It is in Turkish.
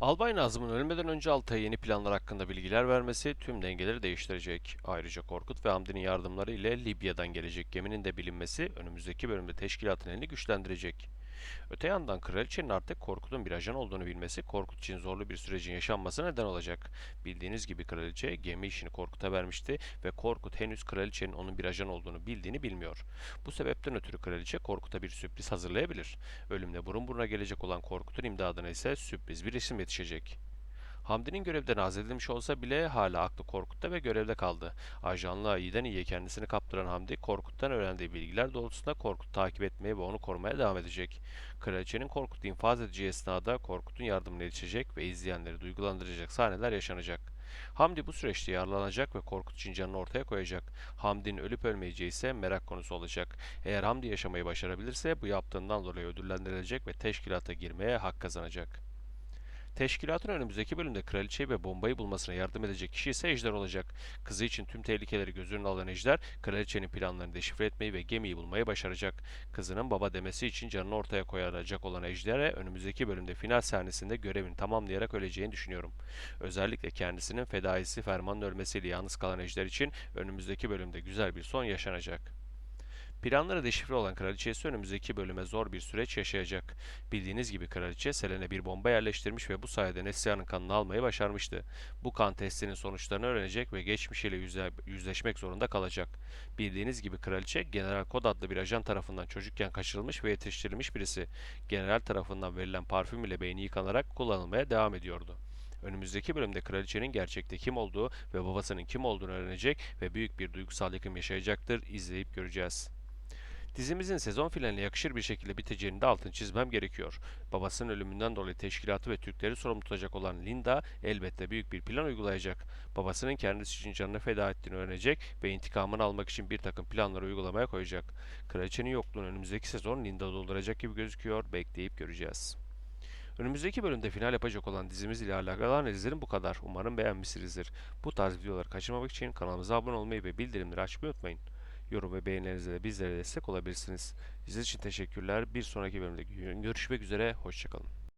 Albay Nazım'ın ölmeden önce Altay'a yeni planlar hakkında bilgiler vermesi tüm dengeleri değiştirecek. Ayrıca Korkut ve Hamdi'nin yardımları ile Libya'dan gelecek geminin de bilinmesi önümüzdeki bölümde teşkilatın elini güçlendirecek. Öte yandan Kraliçenin artık Korkut'un bir ajan olduğunu bilmesi Korkut için zorlu bir sürecin yaşanmasına neden olacak. Bildiğiniz gibi Kraliçe gemi işini Korkut'a vermişti ve Korkut henüz Kraliçenin onun bir ajan olduğunu bildiğini bilmiyor. Bu sebepten ötürü Kraliçe Korkut'a bir sürpriz hazırlayabilir. Ölümle burun buruna gelecek olan Korkut'un imdadına ise sürpriz bir isim yetişecek. Hamdi'nin görevden azledilmiş olsa bile hala aklı Korkut'ta ve görevde kaldı. Ajanlığa iyiden iyiye kendisini kaptıran Hamdi, Korkut'tan öğrendiği bilgiler doğrultusunda Korkut'u takip etmeye ve onu korumaya devam edecek. Kraliçenin Korkut'u infaz edeceği esnada Korkut'un yardımına yetişecek ve izleyenleri duygulandıracak sahneler yaşanacak. Hamdi bu süreçte yararlanacak ve Korkut için canını ortaya koyacak. Hamdi'nin ölüp ölmeyeceği ise merak konusu olacak. Eğer Hamdi yaşamayı başarabilirse bu yaptığından dolayı ödüllendirilecek ve teşkilata girmeye hak kazanacak. Teşkilatın önümüzdeki bölümde kraliçeyi ve bombayı bulmasına yardım edecek kişi ise Ejder olacak. Kızı için tüm tehlikeleri göz önüne alan Ejder, kraliçenin planlarını deşifre etmeyi ve gemiyi bulmayı başaracak. Kızının baba demesi için canını ortaya koyacak olan Ejder'e önümüzdeki bölümde final sahnesinde görevini tamamlayarak öleceğini düşünüyorum. Özellikle kendisinin fedaisi Ferman'ın ölmesiyle yalnız kalan Ejder için önümüzdeki bölümde güzel bir son yaşanacak. Planları deşifre olan kraliçe ise önümüzdeki bölüme zor bir süreç yaşayacak. Bildiğiniz gibi kraliçe Selen'e bir bomba yerleştirmiş ve bu sayede Neslihan'ın kanını almayı başarmıştı. Bu kan testinin sonuçlarını öğrenecek ve geçmişiyle yüze, yüzleşmek zorunda kalacak. Bildiğiniz gibi kraliçe General Kod adlı bir ajan tarafından çocukken kaçırılmış ve yetiştirilmiş birisi. General tarafından verilen parfüm ile beyni yıkanarak kullanılmaya devam ediyordu. Önümüzdeki bölümde kraliçenin gerçekte kim olduğu ve babasının kim olduğunu öğrenecek ve büyük bir duygusal yıkım yaşayacaktır. İzleyip göreceğiz. Dizimizin sezon finaline yakışır bir şekilde biteceğini de altını çizmem gerekiyor. Babasının ölümünden dolayı teşkilatı ve Türkleri sorumlu tutacak olan Linda elbette büyük bir plan uygulayacak. Babasının kendisi için canını feda ettiğini öğrenecek ve intikamını almak için bir takım planları uygulamaya koyacak. Kraliçenin yokluğunu önümüzdeki sezon Linda dolduracak gibi gözüküyor. Bekleyip göreceğiz. Önümüzdeki bölümde final yapacak olan dizimiz ile alakalı analizlerim bu kadar. Umarım beğenmişsinizdir. Bu tarz videoları kaçırmamak için kanalımıza abone olmayı ve bildirimleri açmayı unutmayın. Yorum ve beğenilerinizle de bizlere destek olabilirsiniz. İzlediğiniz için teşekkürler. Bir sonraki bölümde görüşmek üzere. Hoşçakalın.